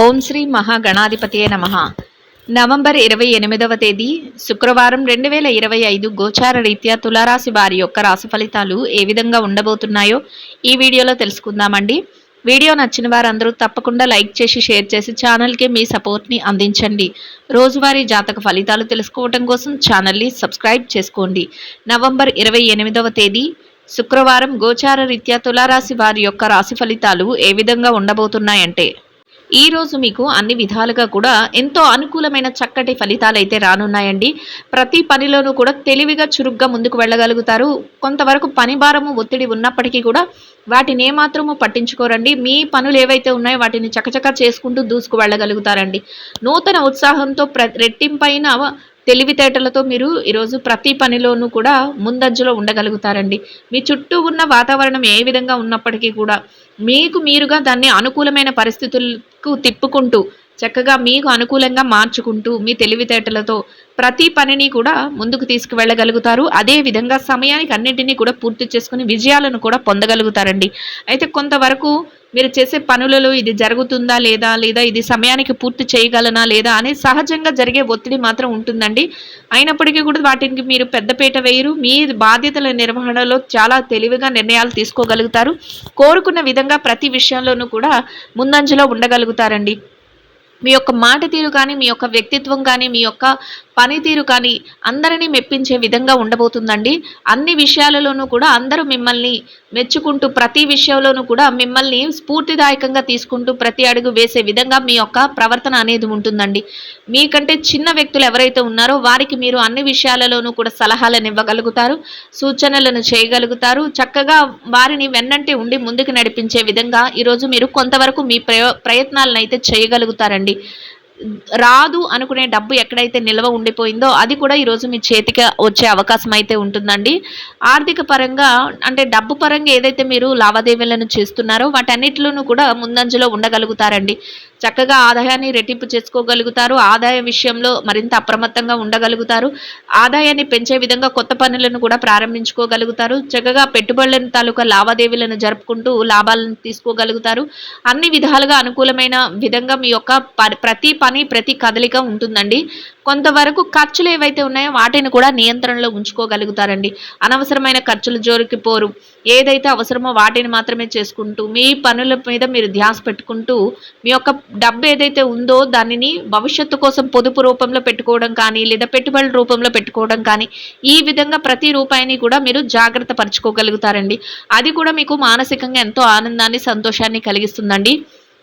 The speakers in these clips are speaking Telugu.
ఓం శ్రీ మహాగణాధిపతియే నమ. నవంబర్ ఇరవై ఎనిమిదవ తేదీ శుక్రవారం రెండు వేల ఇరవై ఐదు గోచార రీత్యా తులారాశి వారి యొక్క రాశి ఫలితాలు ఏ విధంగా ఉండబోతున్నాయో ఈ వీడియోలో తెలుసుకుందామండి. వీడియో నచ్చిన వారందరూ తప్పకుండా లైక్ చేసి షేర్ చేసి ఛానల్కి మీ సపోర్ట్ని అందించండి. రోజువారీ జాతక ఫలితాలు తెలుసుకోవడం కోసం ఛానల్ని సబ్స్క్రైబ్ చేసుకోండి. నవంబర్ ఇరవై ఎనిమిదవ తేదీ శుక్రవారం గోచార రీత్యా తులారాశి వారి యొక్క రాశి ఫలితాలు ఏ విధంగా ఉండబోతున్నాయంటే ఈ రోజు మీకు అన్ని విధాలుగా కూడా ఎంతో అనుకూలమైన చక్కటి ఫలితాలు అయితే రానున్నాయండి. ప్రతి పనిలోనూ కూడా తెలివిగా చురుగ్గా ముందుకు వెళ్ళగలుగుతారు. కొంతవరకు పని భారము ఒత్తిడి ఉన్నప్పటికీ కూడా వాటిని ఏమాత్రము పట్టించుకోరండి. మీ పనులు ఏవైతే ఉన్నాయో వాటిని చకచకా చేసుకుంటూ దూసుకు వెళ్ళగలుగుతారండి. నూతన ఉత్సాహంతో ప్ర రెట్టింపైన తెలివితేటలతో మీరు ఈరోజు ప్రతి పనిలోనూ కూడా ముందంజలో ఉండగలుగుతారండి. మీ చుట్టూ ఉన్న వాతావరణం ఏ విధంగా ఉన్నప్పటికీ కూడా మీకు మీరుగా దాన్ని అనుకూలమైన పరిస్థితులకు తిప్పుకుంటూ చక్కగా మీకు అనుకూలంగా మార్చుకుంటూ మీ తెలివితేటలతో ప్రతి పనిని కూడా ముందుకు తీసుకువెళ్ళగలుగుతారు. అదే విధంగా సమయానికి అన్నింటినీ కూడా పూర్తి చేసుకుని విజయాలను కూడా పొందగలుగుతారండి. అయితే కొంతవరకు మీరు చేసే పనులలో ఇది జరుగుతుందా లేదా లేదా ఇది సమయానికి పూర్తి చేయగలనా లేదా అని సహజంగా జరిగే ఒత్తిడి మాత్రం ఉంటుందండి. అయినప్పటికీ కూడా వాటికి మీరు పెద్దపీట వేయరు. మీ బాధ్యతల నిర్వహణలో చాలా తెలివిగా నిర్ణయాలు తీసుకోగలుగుతారు. కోరుకున్న విధంగా ప్రతి విషయంలోనూ కూడా ముందంజలో ఉండగలుగుతారండి. మీ యొక్క మాట తీరు కానీ మీ యొక్క వ్యక్తిత్వం కానీ మీ యొక్క పనితీరు కానీ అందరినీ మెప్పించే విధంగా ఉండబోతుందండి. అన్ని విషయాలలోనూ కూడా అందరూ మిమ్మల్ని మెచ్చుకుంటూ ప్రతి విషయంలోనూ కూడా మిమ్మల్ని స్ఫూర్తిదాయకంగా తీసుకుంటూ ప్రతి అడుగు వేసే విధంగా మీ యొక్క ప్రవర్తన అనేది ఉంటుందండి. మీకంటే చిన్న వ్యక్తులు ఎవరైతే ఉన్నారో వారికి మీరు అన్ని విషయాలలోనూ కూడా సలహాలను ఇవ్వగలుగుతారు సూచనలను చేయగలుగుతారు. చక్కగా వారిని వెన్నంటే ఉండి ముందుకు నడిపించే విధంగా ఈరోజు మీరు కొంతవరకు మీ ప్రయో ప్రయత్నాలను అయితే చేయగలుగుతారండి. రాదు అనుకునే డబ్బు ఎక్కడైతే నిల్వ ఉండిపోయిందో అది కూడా ఈరోజు మీ చేతికి వచ్చే అవకాశం అయితే ఉంటుందండి. ఆర్థిక పరంగా అంటే డబ్బు పరంగా ఏదైతే మీరు లావాదేవీలను చేస్తున్నారో వాటన్నిటిలోనూ కూడా ముందంజలో ఉండగలుగుతారండి. చక్కగా ఆదాయాన్ని రెట్టింపు చేసుకోగలుగుతారు. ఆదాయ విషయంలో మరింత అప్రమత్తంగా ఉండగలుగుతారు. ఆదాయాన్ని పెంచే విధంగా కొత్త పనులను కూడా ప్రారంభించుకోగలుగుతారు. చక్కగా పెట్టుబడులను తాలూకా లావాదేవీలను జరుపుకుంటూ లాభాలను తీసుకోగలుగుతారు. అన్ని విధాలుగా అనుకూలమైన విధంగా మీ యొక్క ప్రతి పని ప్రతి కదలిక ఉంటుందండి. కొంతవరకు ఖర్చులు ఏవైతే ఉన్నాయో వాటిని కూడా నియంత్రణలో ఉంచుకోగలుగుతారండి. అనవసరమైన ఖర్చులు జోరికి పోరు. ఏదైతే అవసరమో వాటిని మాత్రమే చేసుకుంటూ మీ పనుల మీద మీరు ధ్యాస పెట్టుకుంటూ మీ యొక్క డబ్బు ఏదైతే ఉందో దానిని భవిష్యత్తు కోసం పొదుపు రూపంలో పెట్టుకోవడం కానీ లేదా పెట్టుబడుల రూపంలో పెట్టుకోవడం కానీ ఈ విధంగా ప్రతి రూపాయిని కూడా మీరు జాగ్రత్త పరచుకోగలుగుతారండి. అది కూడా మీకు మానసికంగా ఎంతో ఆనందాన్ని సంతోషాన్ని కలిగిస్తుందండి.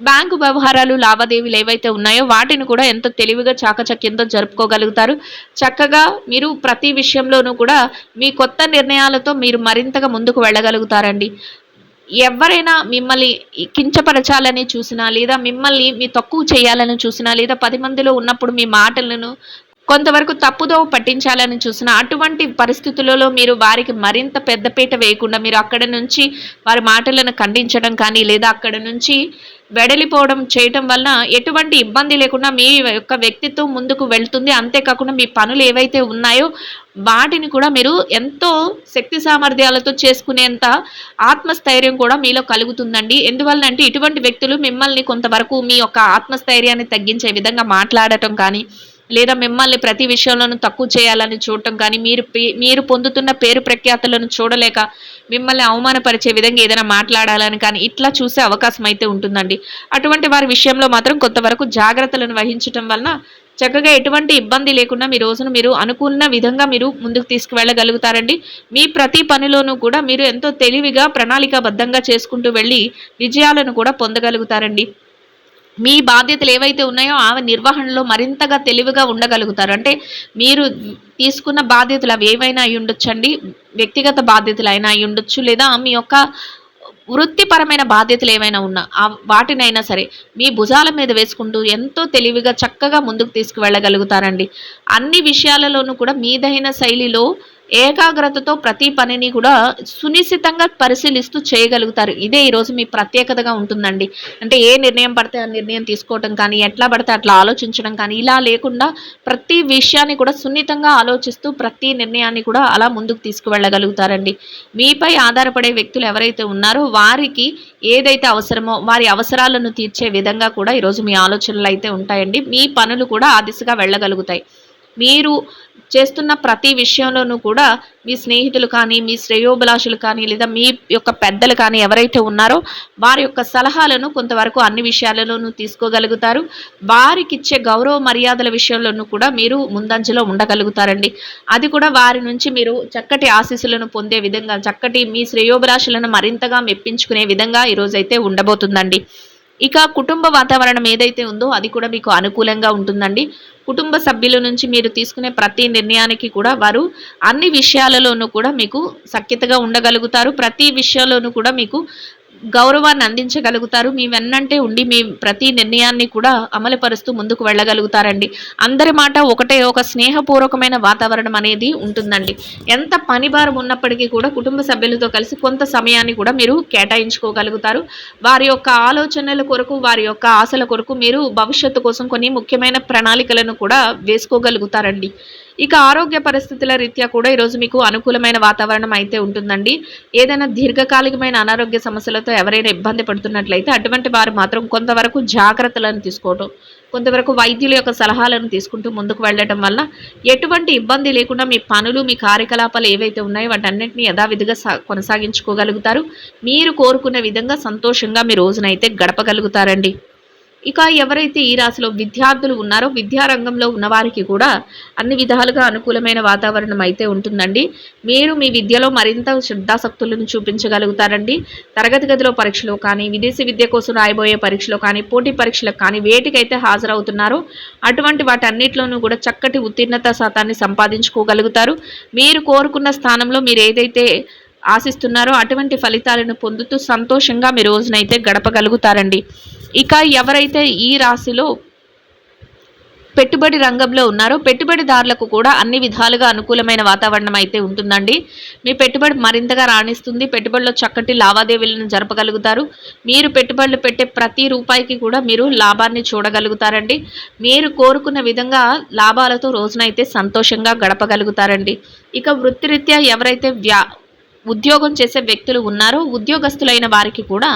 బ్యాంకు వ్యవహారాలు లావాదేవీలు ఏవైతే ఉన్నాయో వాటిని కూడా ఎంతో తెలివిగా చాకచక్యంతో జరుపుకోగలుగుతారు. చక్కగా మీరు ప్రతి విషయంలోనూ కూడా మీ కొత్త నిర్ణయాలతో మీరు మరింతగా ముందుకు వెళ్ళగలుగుతారండి. ఎవరైనా మిమ్మల్ని కించపరచాలని చూసినా లేదా మిమ్మల్ని మీ తక్కువ చేయాలని చూసినా లేదా పది మందిలో ఉన్నప్పుడు మీ మాటలను కొంతవరకు తప్పుదోవ పట్టించాలని చూసిన అటువంటి పరిస్థితులలో మీరు వారికి మరింత పెద్దపీట వేయకుండా మీరు అక్కడ నుంచి వారి మాటలను ఖండించడం కానీ లేదా అక్కడ నుంచి వెడలిపోవడం చేయటం వలన ఎటువంటి ఇబ్బంది లేకుండా మీ యొక్క వ్యక్తిత్వం ముందుకు వెళ్తుంది. అంతేకాకుండా మీ పనులు ఏవైతే ఉన్నాయో వాటిని కూడా మీరు ఎంతో శక్తి సామర్థ్యాలతో చేసుకునేంత ఆత్మస్థైర్యం కూడా మీలో కలుగుతుందండి. ఎందువల్ల అంటే ఇటువంటి వ్యక్తులు మిమ్మల్ని కొంతవరకు మీ యొక్క ఆత్మస్థైర్యాన్ని తగ్గించే విధంగా మాట్లాడటం కానీ లేదా మిమ్మల్ని ప్రతి విషయంలోనూ తక్కువ చేయాలని చూడటం కానీ మీరు మీరు పొందుతున్న పేరు ప్రఖ్యాతలను చూడలేక మిమ్మల్ని అవమానపరిచే విధంగా ఏదైనా మాట్లాడాలని కానీ ఇట్లా చూసే అవకాశం అయితే ఉంటుందండి. అటువంటి వారి విషయంలో మాత్రం కొంతవరకు జాగ్రత్తలను వహించటం వలన చక్కగా ఎటువంటి ఇబ్బంది లేకుండా మీ రోజును మీరు అనుకున్న విధంగా మీరు ముందుకు తీసుకువెళ్ళగలుగుతారండి. మీ ప్రతి పనిలోనూ కూడా మీరు ఎంతో తెలివిగా ప్రణాళికాబద్ధంగా చేసుకుంటూ వెళ్ళి విజయాలను కూడా పొందగలుగుతారండి. మీ బాధ్యతలు ఏవైతే ఉన్నాయో ఆమె నిర్వహణలో మరింతగా తెలివిగా ఉండగలుగుతారు. అంటే మీరు తీసుకున్న బాధ్యతలు అవి ఏవైనా అయి ఉండొచ్చండి? వ్యక్తిగత బాధ్యతలు అయినా అయి ఉండొచ్చు లేదా మీ యొక్క వృత్తిపరమైన బాధ్యతలు ఏమైనా ఉన్నా వాటినైనా సరే మీ భుజాల మీద వేసుకుంటూ ఎంతో తెలివిగా చక్కగా ముందుకు తీసుకువెళ్ళగలుగుతారండి. అన్ని విషయాలలోనూ కూడా మీదైన శైలిలో ఏకాగ్రతతో ప్రతి పనిని కూడా సునిశ్చితంగా పరిశీలిస్తూ చేయగలుగుతారు. ఇదే ఈరోజు మీ ప్రత్యేకతగా ఉంటుందండి. అంటే ఏ నిర్ణయం పడితే ఆ నిర్ణయం తీసుకోవటం కానీ ఎట్లా పడితే అట్లా ఆలోచించడం కానీ ఇలా లేకుండా ప్రతి విషయాన్ని కూడా సున్నితంగా ఆలోచిస్తూ ప్రతి నిర్ణయాన్ని కూడా అలా ముందుకు తీసుకువెళ్ళగలుగుతారండి. మీపై ఆధారపడే వ్యక్తులు ఎవరైతే ఉన్నారో వారికి ఏదైతే అవసరమో వారి అవసరాలను తీర్చే విధంగా కూడా ఈరోజు మీ ఆలోచనలు అయితే ఉంటాయండి. మీ పనులు కూడా ఆ దిశగా వెళ్ళగలుగుతాయి. మీరు చేస్తున్న ప్రతి విషయంలోనూ కూడా మీ స్నేహితులు కానీ మీ శ్రేయోభిలాషులు కానీ లేదా మీ యొక్క పెద్దలు కానీ ఎవరైతే ఉన్నారో వారి యొక్క సలహాలను కొంతవరకు అన్ని విషయాలలోనూ తీసుకోగలుగుతారు. వారికి ఇచ్చే గౌరవ మర్యాదల విషయంలోనూ కూడా మీరు ముందంజలో ఉండగలుగుతారండి. అది కూడా వారి నుంచి మీరు చక్కటి ఆశీస్సులను పొందే విధంగా చక్కటి మీ శ్రేయోభిలాషులను మరింతగా మెప్పించుకునే విధంగా ఈరోజైతే ఉండబోతుందండి. ఇక కుటుంబ వాతావరణం ఏదైతే ఉందో అది కూడా మీకు అనుకూలంగా ఉంటుందండి. కుటుంబ సభ్యుల నుంచి మీరు తీసుకునే ప్రతి నిర్ణయానికి కూడా వారు అన్ని విషయాలలోనూ కూడా మీకు సఖ్యతగా ఉండగలుగుతారు. ప్రతి విషయంలోనూ కూడా మీకు గౌరవాన్ని అందించగలుగుతారు. మీ వెన్నంటే ఉండి మీ ప్రతి నిర్ణయాన్ని కూడా అమలుపరుస్తూ ముందుకు వెళ్ళగలుగుతారండి. అందరి మాట ఒకటే ఒక స్నేహపూర్వకమైన వాతావరణం అనేది ఉంటుందండి. ఎంత పని భారం ఉన్నప్పటికీ కూడా కుటుంబ సభ్యులతో కలిసి కొంత సమయాన్ని కూడా మీరు కేటాయించుకోగలుగుతారు. వారి యొక్క ఆలోచనల కొరకు వారి యొక్క ఆశల కొరకు మీరు భవిష్యత్తు కోసం కొన్ని ముఖ్యమైన ప్రణాళికలను కూడా వేసుకోగలుగుతారండి. ఇక ఆరోగ్య పరిస్థితుల రీత్యా కూడా ఈరోజు మీకు అనుకూలమైన వాతావరణం అయితే ఉంటుందండి. ఏదైనా దీర్ఘకాలికమైన అనారోగ్య సమస్యలతో ఎవరైనా ఇబ్బంది పడుతున్నట్లయితే అటువంటి వారు మాత్రం కొంతవరకు జాగ్రత్తలను తీసుకోవటం కొంతవరకు వైద్యుల యొక్క సలహాలను తీసుకుంటూ ముందుకు వెళ్ళటం వల్ల ఎటువంటి ఇబ్బంది లేకుండా మీ పనులు మీ కార్యకలాపాలు ఏవైతే ఉన్నాయో వాటన్నింటినీ యథావిధిగా కొనసాగించుకోగలుగుతారు. మీరు కోరుకునే విధంగా సంతోషంగా మీ రోజునైతే గడపగలుగుతారండి. ఇక ఎవరైతే ఈ రాశిలో విద్యార్థులు ఉన్నారో విద్యారంగంలో ఉన్నవారికి కూడా అన్ని విధాలుగా అనుకూలమైన వాతావరణం అయితే ఉంటుందండి. మీరు మీ విద్యలో మరింత శ్రద్ధాశక్తులను చూపించగలుగుతారండి. తరగతి గదిలో పరీక్షలో కానీ విదేశీ విద్య కోసం రాయబోయే పరీక్షలో కానీ పోటీ పరీక్షలకు కానీ వేటికైతే హాజరవుతున్నారో అటువంటి వాటన్నిటిలోనూ కూడా చక్కటి ఉత్తీర్ణత శాతాన్ని సంపాదించుకోగలుగుతారు. మీరు కోరుకున్న స్థానంలో మీరు ఏదైతే ఆశిస్తున్నారో అటువంటి ఫలితాలను పొందుతూ సంతోషంగా మీ రోజునైతే గడపగలుగుతారండి. ఇక ఎవరైతే ఈ రాశిలో పెట్టుబడి రంగంలో ఉన్నారో పెట్టుబడిదారులకు కూడా అన్ని విధాలుగా అనుకూలమైన వాతావరణం అయితే ఉంటుందండి. మీ పెట్టుబడి మరింతగా రాణిస్తుంది. పెట్టుబడిలో చక్కటి లావాదేవీలను జరపగలుగుతారు. మీరు పెట్టుబడులు పెట్టే ప్రతి రూపాయికి కూడా మీరు లాభాన్ని చూడగలుగుతారండి. మీరు కోరుకున్న విధంగా లాభాలతో రోజునైతే సంతోషంగా గడపగలుగుతారండి. ఇక వృత్తిరీత్యా ఎవరైతే వ్యా ఉద్యోగం చేసే వ్యక్తులు ఉన్నారో. ఉద్యోగస్తులైన వారికి కూడా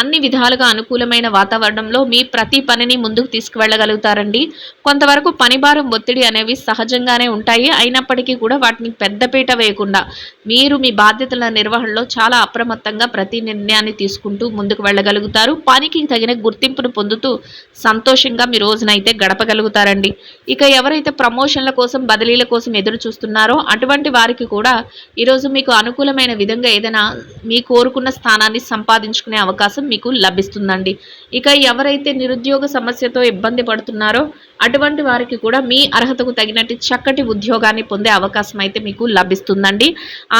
అన్ని విధాలుగా అనుకూలమైన వాతావరణంలో మీ ప్రతి పనిని ముందుకు తీసుకువెళ్ళగలుగుతారండి. కొంతవరకు పనిభారం ఒత్తిడి అనేవి సహజంగానే ఉంటాయి. అయినప్పటికీ కూడా వాటిని పెద్దపీట వేయకుండా మీరు మీ బాధ్యతల నిర్వహణలో చాలా అప్రమత్తంగా ప్రతి నిర్ణయాన్ని తీసుకుంటూ ముందుకు వెళ్ళగలుగుతారు. పనికి తగిన గుర్తింపును పొందుతూ సంతోషంగా మీ రోజునైతే గడపగలుగుతారండి. ఇక ఎవరైతే ప్రమోషన్ల కోసం బదిలీల కోసం ఎదురు చూస్తున్నారో అటువంటి వారికి కూడా ఈరోజు మీకు అనుకూలమైన విధంగా ఏదైనా మీ కోరుకున్న స్థానాన్ని సంపాదించుకునే అవకాశం మీకు లభిస్తుందండి. ఇక ఎవరైతే నిరుద్యోగ సమస్యతో ఇబ్బంది పడుతున్నారో అటువంటి వారికి కూడా మీ అర్హతకు తగినట్టు చక్కటి ఉద్యోగాన్ని పొందే అవకాశం అయితే మీకు లభిస్తుందండి.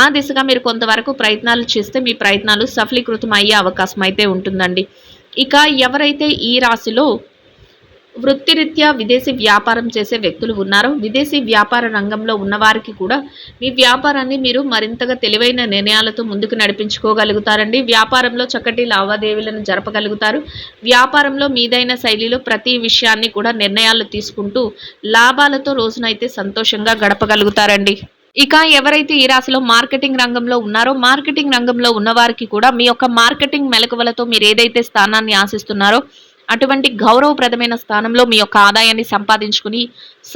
ఆ దిశగా మీరు కొంతవరకు ప్రయత్నాలు చేస్తే మీ ప్రయత్నాలు సఫలీకృతం అయ్యే అవకాశం అయితే ఉంటుందండి. ఇక ఎవరైతే ఈ రాశిలో వృత్తిరీత్యా విదేశీ వ్యాపారం చేసే వ్యక్తులు ఉన్నారు. విదేశీ వ్యాపార రంగంలో ఉన్నవారికి కూడా మీ వ్యాపారాన్ని మీరు మరింతగా తెలివైన నిర్ణయాలతో ముందుకు నడిపించుకోగలుగుతారండి. వ్యాపారంలో చక్కటి లావాదేవీలను జరపగలుగుతారు. వ్యాపారంలో మీదైన శైలిలో ప్రతి విషయాన్ని కూడా నిర్ణయాలు తీసుకుంటూ లాభాలతో రోజునైతే సంతోషంగా గడపగలుగుతారండి. ఇక ఎవరైతే ఈ రాశిలో మార్కెటింగ్ రంగంలో ఉన్నారో మార్కెటింగ్ రంగంలో ఉన్నవారికి కూడా మీ యొక్క మార్కెటింగ్ మెలకువలతో మీరు ఏదైతే స్థానాన్ని ఆశిస్తున్నారో అటువంటి గౌరవప్రదమైన స్థానంలో మీ యొక్క ఆదాయాన్ని సంపాదించుకుని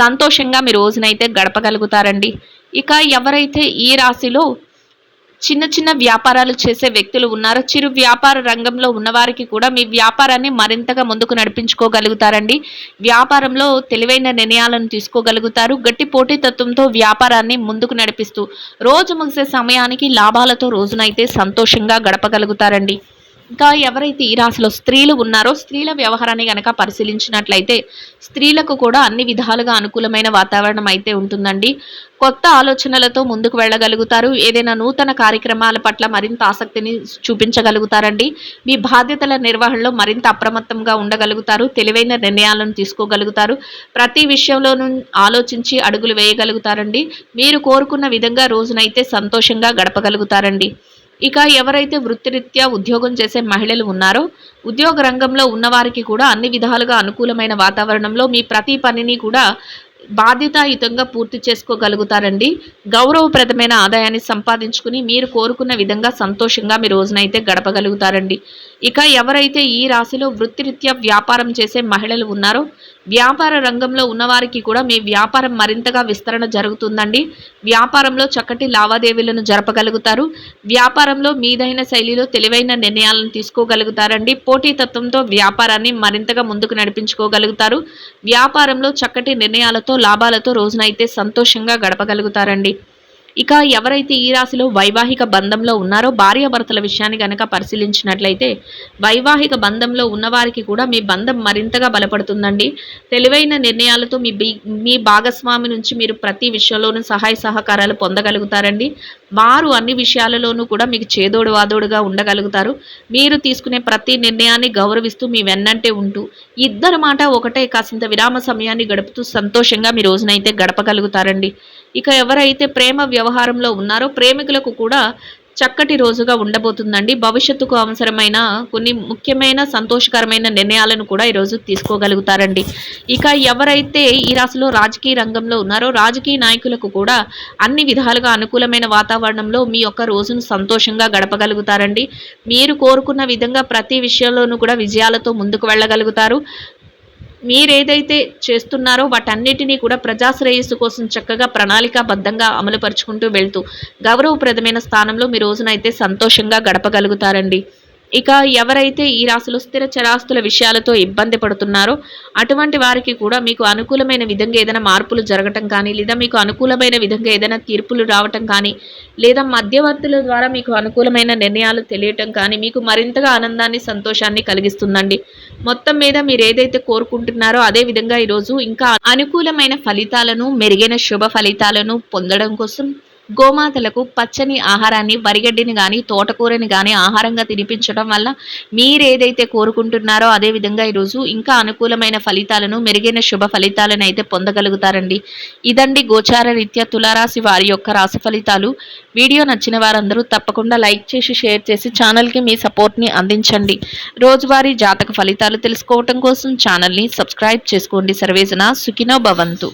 సంతోషంగా మీ రోజునైతే గడపగలుగుతారండి. ఇక ఎవరైతే ఈ రాశిలో చిన్న చిన్న వ్యాపారాలు చేసే వ్యక్తులు ఉన్నారో చిరు వ్యాపార రంగంలో ఉన్నవారికి కూడా మీ వ్యాపారాన్ని మరింతగా ముందుకు నడిపించుకోగలుగుతారండి. వ్యాపారంలో తెలివైన నిర్ణయాలను తీసుకోగలుగుతారు. గట్టి పోటీతత్వంతో వ్యాపారాన్ని ముందుకు నడిపిస్తూ రోజు ముగిసే సమయానికి లాభాలతో రోజునైతే సంతోషంగా గడపగలుగుతారండి. ఇంకా ఎవరైతే ఈ రాశిలో స్త్రీలు ఉన్నారో స్త్రీల వ్యవహారాన్ని గనక పరిశీలించినట్లయితే స్త్రీలకు కూడా అన్ని విధాలుగా అనుకూలమైన వాతావరణం అయితే ఉంటుందండి. కొత్త ఆలోచనలతో ముందుకు వెళ్ళగలుగుతారు. ఏదైనా నూతన కార్యక్రమాల పట్ల మరింత ఆసక్తిని చూపించగలుగుతారండి. మీ బాధ్యతల నిర్వహణలో మరింత అప్రమత్తంగా ఉండగలుగుతారు. తెలివైన నిర్ణయాలను తీసుకోగలుగుతారు. ప్రతి విషయంలోనూ ఆలోచించి అడుగులు వేయగలుగుతారండి. మీరు కోరుకున్న విధంగా రోజునైతే సంతోషంగా గడపగలుగుతారండి. ఇక ఎవరైతే వృత్తిరీత్యా ఉద్యోగం చేసే మహిళలు ఉన్నారో ఉద్యోగ రంగంలో ఉన్నవారికి కూడా అన్ని విధాలుగా అనుకూలమైన వాతావరణంలో మీ ప్రతి పనిని కూడా బాధ్యతాయుతంగా పూర్తి చేసుకోగలుగుతారండి. గౌరవప్రదమైన ఆదాయాన్ని సంపాదించుకుని మీరు కోరుకున్న విధంగా సంతోషంగా మీ రోజునైతే గడపగలుగుతారండి. ఇక ఎవరైతే ఈ రాశిలో వృత్తిరీత్యా వ్యాపారం చేసే మహిళలు ఉన్నారో వ్యాపార రంగంలో ఉన్నవారికి కూడా మీ వ్యాపారం మరింతగా విస్తరణ జరుగుతుందండి. వ్యాపారంలో చక్కటి లావాదేవీలను జరపగలుగుతారు. వ్యాపారంలో మీదైన శైలిలో తెలివైన నిర్ణయాలను తీసుకోగలుగుతారండి. పోటీతత్వంతో వ్యాపారాన్ని మరింతగా ముందుకు నడిపించుకోగలుగుతారు. వ్యాపారంలో చక్కటి నిర్ణయాలతో లాభాలతో రోజునైతే సంతోషంగా గడపగలుగుతారండి. ఇక ఎవరైతే ఈ రాశిలో వైవాహిక బంధంలో ఉన్నారో భార్యాభర్తల విషయాన్ని గనక పరిశీలించినట్లయితే వైవాహిక బంధంలో ఉన్నవారికి కూడా మీ బంధం మరింతగా బలపడుతుందండి. తెలివైన నిర్ణయాలతో మీ మీ భాగస్వామి నుంచి మీరు ప్రతి విషయంలోనూ సహాయ సహకారాలు పొందగలుగుతారండి. వారు అన్ని విషయాలలోనూ కూడా మీకు చేదోడు వాదోడుగా ఉండగలుగుతారు. మీరు తీసుకునే ప్రతి నిర్ణయాన్ని గౌరవిస్తూ మీ వెన్నంటే ఉంటూ ఇద్దరు మాట ఒకటే కాసింత విరామ సమయాన్ని గడుపుతూ సంతోషంగా మీ రోజునైతే గడపగలుగుతారండి. ఇక ఎవరైతే ప్రేమ వ్యవ వ్యవహారంలో ఉన్నారో ప్రేమికులకు కూడా చక్కటి రోజుగా ఉండబోతుందండి. భవిష్యత్తుకు అవసరమైన కొన్ని ముఖ్యమైన సంతోషకరమైన నిర్ణయాలను కూడా ఈరోజు తీసుకోగలుగుతారండి. ఇక ఎవరైతే ఈ రాశిలో రాజకీయ రంగంలో ఉన్నారో రాజకీయ నాయకులకు కూడా అన్ని విధాలుగా అనుకూలమైన వాతావరణంలో మీ యొక్క రోజును సంతోషంగా గడపగలుగుతారండి. మీరు కోరుకున్న విధంగా ప్రతి విషయంలోనూ కూడా విజయాలతో ముందుకు వెళ్ళగలుగుతారు. మీరేదైతే చేస్తున్నారో వాటన్నిటినీ కూడా ప్రజాశ్రేయస్సు కోసం చక్కగా ప్రణాళికాబద్ధంగా అమలుపరుచుకుంటూ వెళ్తూ గౌరవప్రదమైన స్థానంలో మీ రోజునైతే సంతోషంగా గడపగలుగుతారండి. ఇక ఎవరైతే ఈ రాశిలో స్థిర చరాస్తుల విషయాలతో ఇబ్బంది పడుతున్నారో అటువంటి వారికి కూడా మీకు అనుకూలమైన విధంగా ఏదైనా మార్పులు జరగటం కానీ లేదా మీకు అనుకూలమైన విధంగా ఏదైనా తీర్పులు రావటం కానీ లేదా మధ్యవర్తుల ద్వారా మీకు అనుకూలమైన నిర్ణయాలు తెలియటం కానీ మీకు మరింతగా ఆనందాన్ని సంతోషాన్ని కలిగిస్తుందండి. మొత్తం మీద మీరు ఏదైతే కోరుకుంటున్నారో అదే విధంగా ఈరోజు ఇంకా అనుకూలమైన ఫలితాలను మెరుగైన శుభ ఫలితాలను పొందడం కోసం గోమాతలకు పచ్చని ఆహారాన్ని వరిగడ్డిని కానీ తోటకూరని కానీ ఆహారంగా తినిపించడం వల్ల మీరేదైతే కోరుకుంటున్నారో అదే విధంగా ఈరోజు ఇంకా అనుకూలమైన ఫలితాలను మెరుగైన శుభ ఫలితాలను అయితే పొందగలుగుతారండి. ఇదండి గోచార రీత్యా తులారాశి వారి యొక్క రాశి ఫలితాలు. వీడియో నచ్చిన వారందరూ తప్పకుండా లైక్ చేసి షేర్ చేసి ఛానల్కి మీ సపోర్ట్ని అందించండి. రోజువారీ జాతక ఫలితాలు తెలుసుకోవటం కోసం ఛానల్ని సబ్స్క్రైబ్ చేసుకోండి. సర్వేజన సుఖినో భవంతు.